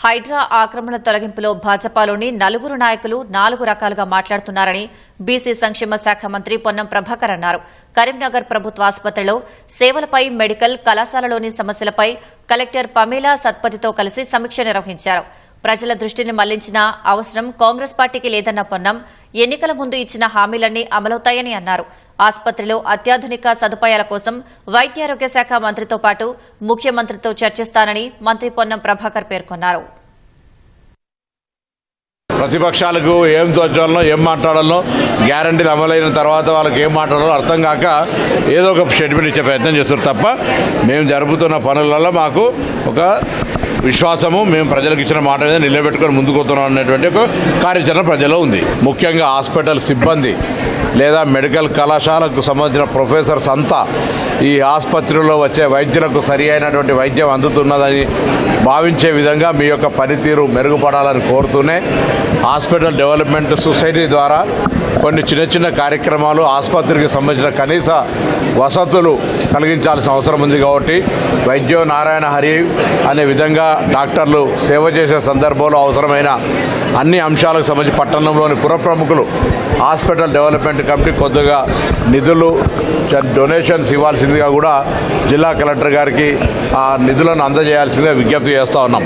హైడ్రా ఆక్రమణ తొలగింపులో భాజపాలోని నలుగురు నాయకులు నాలుగు రకాలుగా మాట్లాడుతున్నారని బీసీ సంక్షేమ శాఖ మంత్రి పొన్నం ప్రభాకర్ అన్నారు. కరీంనగర్ ప్రభుత్వ ఆసుపత్రిలో సేవలపై మెడికల్ కళాశాలలోని సమస్యలపై కలెక్టర్ పమేలా సత్పతితో కలిసి సమీక్ష నిర్వహించారు. ప్రజల దృష్టిని మళ్ళించిన అవసరం కాంగ్రెస్ పార్టీకి లేదన్న పొన్నం ఎన్నికల ముందు ఇచ్చిన హామీలన్నీ అమలవుతాయని అన్నారు. ఆసుపత్రిలో అత్యాధునిక సదుపాయాల కోసం వైద్యారోగ్య శాఖ మంత్రితో పాటు ముఖ్యమంత్రితో చర్చిస్తానని మంత్రి పొన్నం ప్రభాకర్ పేర్కొన్నారు. ప్రతిపక్షాలకు ఏం తోచాలనో ఏం మాట్లాడాలో గ్యారంటీలు అమలైన తర్వాత వాళ్ళకి ఏం మాట్లాడాలో అర్థం కాక ఏదో ఒక స్టేట్మెంట్ ఇచ్చే ప్రయత్నం చేస్తారు తప్ప మేము జరుపుతున్న పనులలో మాకు ఒక విశ్వాసము మేము ప్రజలకు ఇచ్చిన మాట మీద నిలబెట్టుకొని ముందుకు పోతున్నాం అనేటువంటి ఒక కార్యాచరణ ప్రజల్లో ఉంది. ముఖ్యంగా హాస్పిటల్ సిబ్బంది లేదా మెడికల్ కళాశాలకు సంబంధించిన ప్రొఫెసర్స్ అంతా ఈ ఆసుపత్రిలో వచ్చే వైద్యులకు సరి అయినటువంటి వైద్యం అందుతున్నదని భావించే విధంగా మీ యొక్క పనితీరు మెరుగుపడాలని కోరుతూనే హాస్పిటల్ డెవలప్మెంట్ సొసైటీ ద్వారా కొన్ని చిన్న చిన్న కార్యక్రమాలు ఆసుపత్రికి సంబంధించిన కనీస వసతులు కలిగించాల్సిన అవసరం ఉంది కాబట్టి వైద్యో నారాయణ హరి అనే విధంగా డాక్టర్లు సేవ చేసే సందర్భంలో అవసరమైన అన్ని అంశాలకు సంబంధించి పట్టణంలోని పురప్రముఖులు హాస్పిటల్ డెవలప్మెంట్ కమిటీ కొద్దిగా నిధులు డొనేషన్స్ ఇవ్వాల్సిందిగా కూడా జిల్లా కలెక్టర్ గారికి ఆ నిధులను అందజేయాల్సిందిగా విజ్ఞప్తి చేస్తూ ఉన్నాం.